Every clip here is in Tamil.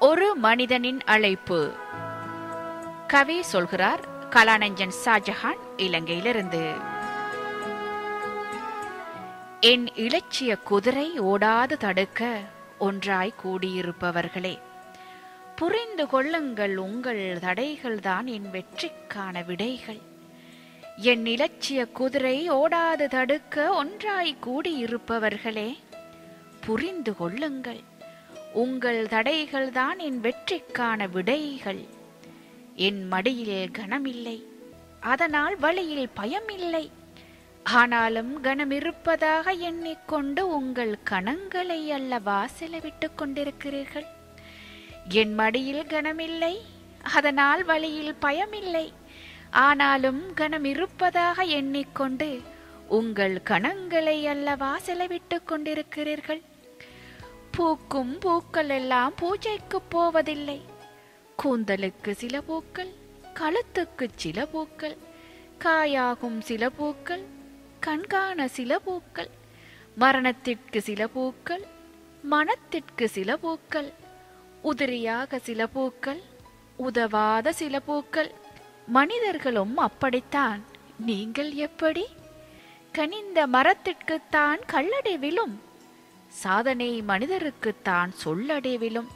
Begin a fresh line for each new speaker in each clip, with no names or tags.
ஒரு மனிதனின் அழைப்பு. கவி சொல்கிறார் கலாநஞ்சன் ஷாஜஹான் இலங்கையிலிருந்து. என் இலட்சிய குதிரை ஓடாது தடுக்க ஒன்றாய் கூடியிருப்பவர்களே புரிந்து கொள்ளுங்கள் உங்கள் தடைகள்தான் என் வெற்றிக்கான விடைகள். என் இலட்சிய குதிரை ஓடாது தடுக்க ஒன்றாய் கூடியிருப்பவர்களே புரிந்து கொள்ளுங்கள் உங்கள் தடைகள்தான் என் வெற்றிக்கான விடைகள். என் மடியில் கனமில்லை அதனால் வழியில் பயமில்லை. ஆனாலும் கனம் இருப்பதாக எண்ணிக்கொண்டு உங்கள் கணங்களை அல்லவா செலவிட்டுக் கொண்டிருக்கிறீர்கள்? என் மடியில் கனமில்லை அதனால் வழியில் பயமில்லை. ஆனாலும் கனம் இருப்பதாக எண்ணிக்கொண்டு உங்கள் கணங்களை அல்லவா செலவிட்டுக் கொண்டிருக்கிறீர்கள்? பூக்கும் பூக்கள் எல்லாம் பூஜைக்கு போவதில்லை. கூந்தலுக்கு சில பூக்கள் கழுத்துக்கு சில பூக்கள் காயாகும் சில பூக்கள் கண்காண சில பூக்கள் மரணத்திற்கு சில பூக்கள் மனத்திற்கு சில பூக்கள் உதிரியாக சில பூக்கள் உதவாத சில பூக்கள். மனிதர்களும் அப்படித்தான். நீங்கள் எப்படி? கனிந்த மரத்திற்குத்தான் கல்லடை விழும். சாதனை மனிதருக்குத்தான் சொல்லடைவிலும்.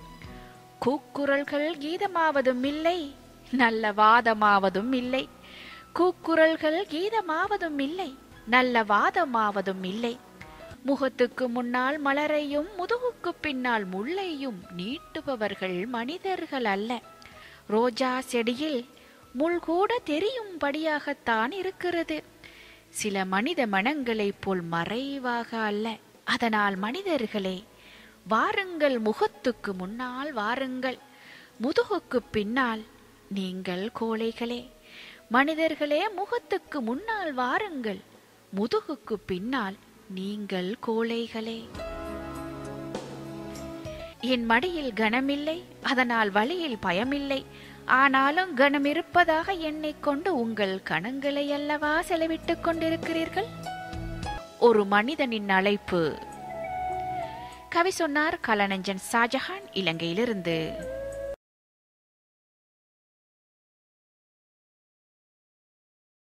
கூக்குரல்கள் கீதமாவதும் இல்லை நல்ல வாதமாவதும் இல்லை. கூக்குரல்கள் கீதமாவதும் இல்லை நல்ல வாதமாவதும் இல்லை. முகத்துக்கு முன்னால் மலரையும் முதுகுக்கு பின்னால் முள்ளையும் நீட்டுபவர்கள் மனிதர்கள் அல்ல. ரோஜா செடியில் முள் கூட தெரியும்படியாகத்தான் இருக்கிறது. சில மனித மனங்களைப் போல் மறைவாக அல்ல. அதனால் மனிதர்களே வாருங்கள் முகத்துக்கு முன்னால் வாருங்கள். முதுகுக்கு பின்னால் நீங்கள் கோழைகளே. மனிதர்களே முகத்துக்கு முன்னால் வாருங்கள். முதுகுக்கு பின்னால் நீங்கள் கோழைகளே. என் மடியில் கனமில்லை அதனால் வழியில் பயமில்லை. ஆனாலும் கனம் இருப்பதாக எண்ணிக்கொண்டு உங்கள் கணங்களை அல்லவா செலவிட்டுக் கொண்டிருக்கிறீர்கள்? ஒரு மனிதனின் அழைப்பு. கவி சொன்னார் கலநஞ்சன் ஷாஜஹான் இலங்கையிலிருந்து.